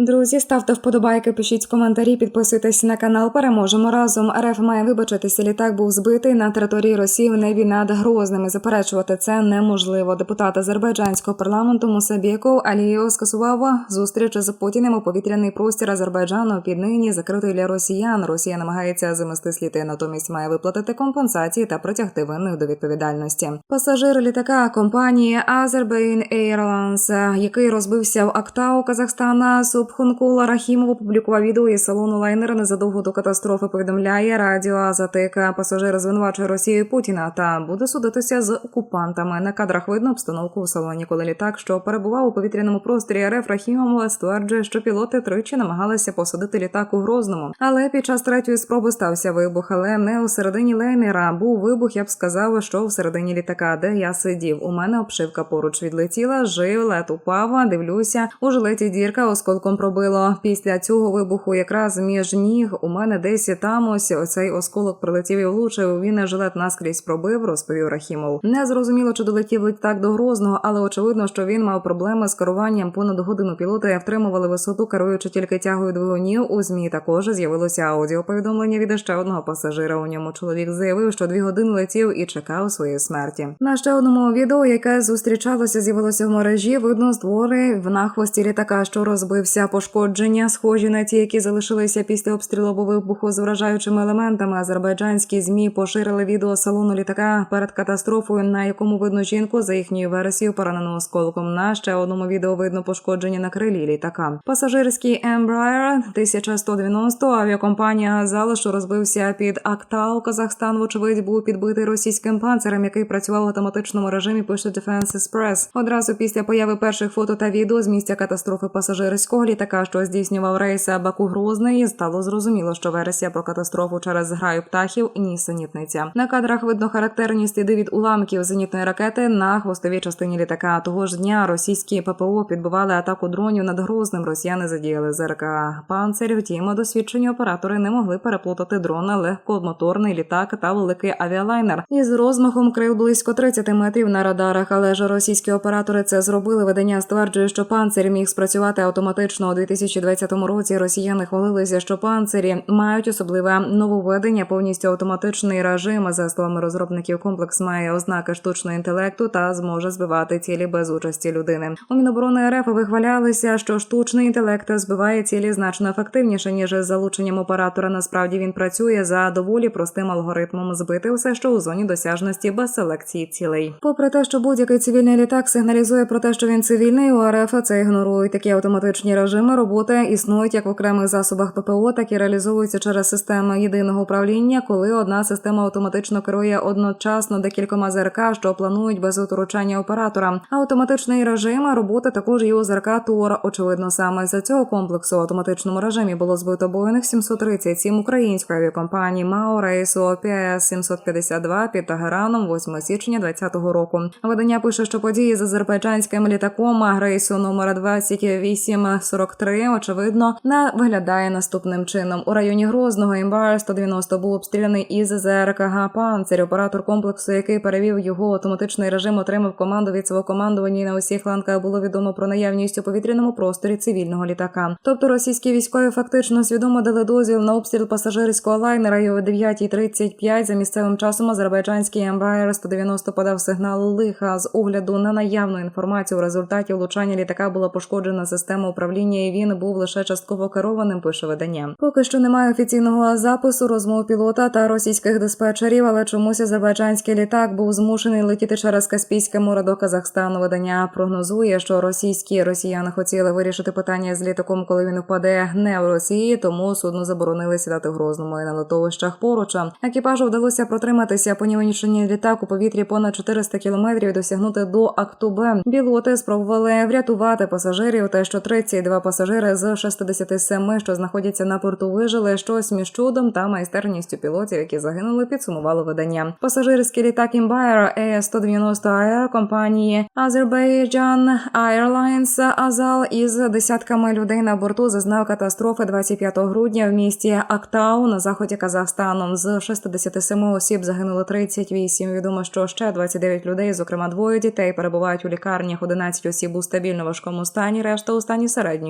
Друзі, ставте вподобайки, пишіть коментарі, підписуйтесь на канал. Переможемо разом. РФ має вибачитися. Літак був збитий на території Росії в небі над Грозними. Заперечувати це неможливо. Депутат азербайджанського парламенту Мусабєков Алієв скасував зустріч з Путіним у повітряний простір Азербайджану. Під нині закритий для росіян. Росія намагається замести сліди, натомість має виплатити компенсації та притягти винних до відповідальності. Пасажир літака компанії Azerbaijan Airlines, який розбився в Актау, Казахстана, Субхункула Рахімов опублікував відео із салону лайнера незадовго до катастрофи. Повідомляє радіо Азатика. Пасажир звинувачує Росію Путіна та буде судитися з окупантами. На кадрах видно обстановку у салоні, коли літак, що перебував у повітряному просторі РФ Рахімов, стверджує, що пілоти тричі намагалися посадити літак у Грозному. Але під час третьої спроби стався вибух. Але не у середині лайнера. Був вибух. Я б сказав, що в середині літака, де я сидів. У мене обшивка поруч відлетіла. Жилет упав. Дивлюся, у жилеті дірка осколком пробило. Після цього вибуху, якраз між ніг, у мене десь там ось оцей осколок прилетів і влучив. Він жилет наскрізь пробив, розповів Рахімов. Не зрозуміло, чи долетів літак до Грозного, але очевидно, що він мав проблеми з керуванням. Понад годину пілоти втримували висоту, керуючи тільки тягою двигунів. У змі також з'явилося аудіоповідомлення від ще одного пасажира. У ньому чоловік заявив, що дві години летів і чекав своєї смерті. На ще одному відео, яке зустрічалося, з'явилося в мережі. Видно створи в нахвості літака, що розбився. Пошкодження, схожі на ті, які залишилися після обстрілу вибуху з вражаючими елементами. Азербайджанські змі поширили відео салону літака перед катастрофою, на якому видно жінку за їхньою версією поранену осколком. На ще одному відео видно пошкодження на крилі літака. Пасажирський Embraer 1190 авіакомпанія Газала, що розбився під Актау, Казахстан, вочевидь, був підбитий російським панцирем, який працював в автоматичному режимі. Пише Defense Express. Одразу після появи перших фото та відео з місця катастрофи пасажирського літака, що здійснював рейси Баку Грозний, стало зрозуміло, що версія про катастрофу через зграю птахів нісенітниця. На кадрах видно характерні сліди від уламків зенітної ракети на хвостовій частині літака. Того ж дня російські ППО підбивали атаку дронів над Грозним. Росіяни задіяли ЗРК «Панцирь». Втім, досвідчені оператори не могли переплутати дрона, легкомоторний літак та великий авіалайнер із розмахом крил близько 30 метрів на радарах. Але ж російські оператори це зробили. Видання стверджує, що панцир міг спрацювати автоматично у 2020 році. Росіяни хвалилися, що панцирі мають особливе нововведення, повністю автоматичний режим. За словами розробників, комплекс має ознаки штучного інтелекту та зможе збивати цілі без участі людини. У Міноборони РФ вихвалялися, що штучний інтелект збиває цілі значно ефективніше ніж з залученням оператора. Насправді він працює за доволі простим алгоритмом збити все, що у зоні досяжності без селекції цілей. Попри те, що будь-який цивільний літак сигналізує про те, що він цивільний, у РФ це ігнорують. Такі автоматичні режими роботи існують як в окремих засобах ППО, так і реалізовуються через системи єдиного управління, коли одна система автоматично керує одночасно декількома ЗРК, що планують без втручання оператора. Автоматичний режим роботи також є у ЗРК Тора. Очевидно, саме за цього комплексу в автоматичному режимі було збито Боїнг 737 української авіакомпанії МАО рейсу ПС 752 під Тагераном 8 січня 2020 року. Видання пише, що події з азербайджанським літаком рейсу номер 2843, очевидно, не виглядає наступним чином. У районі Грозного імбар 190 був обстріляний із ЗРКГ «Панцирь». Оператор комплексу, який перевів його автоматичний режим, отримав команду від свого командування. На усіх ланках було відомо про наявність у повітряному просторі цивільного літака. Тобто російські військові фактично свідомо дали дозвіл на обстріл пасажирського лайнера. І о 9.35 за місцевим часом азербайджанський Embraer 190 подав сигнал лиха з огляду на наявну інформацію. У результаті влучання літака була пошкоджена система управління, і він був лише частково керованим. Пише видання. Поки що немає офіційного запису розмов пілота та російських диспетчерів, але чомусь азербайджанський літак був змушений летіти через Каспійське море до Казахстану. Видання прогнозує, що російські росіяни хотіли вирішити питання з літаком, коли він впаде не в Росії, тому судну заборонили сідати в Грозному і на литовищах поруч. Екіпажу вдалося протриматися понівечені літак у повітрі понад 400 кілометрів і досягнути до Актубе. Білоти спробували врятувати пасажирів. Те, що 32 пасажири з 67, що знаходяться на порту, вижили щось між чудом та майстерністю пілотів, які загинули, підсумувало видання. Пасажирський літак Embraer A190 Air компанії Azerbaijan Airlines Азал із десятками людей на борту зазнав катастрофи 25 грудня в місті Актау на заході Казахстану. З 67 осіб загинуло 38. Відомо, що ще 29 людей, зокрема двоє дітей, перебувають у лікарнях. 11 осіб у стабільно важкому стані, решта у стані середньої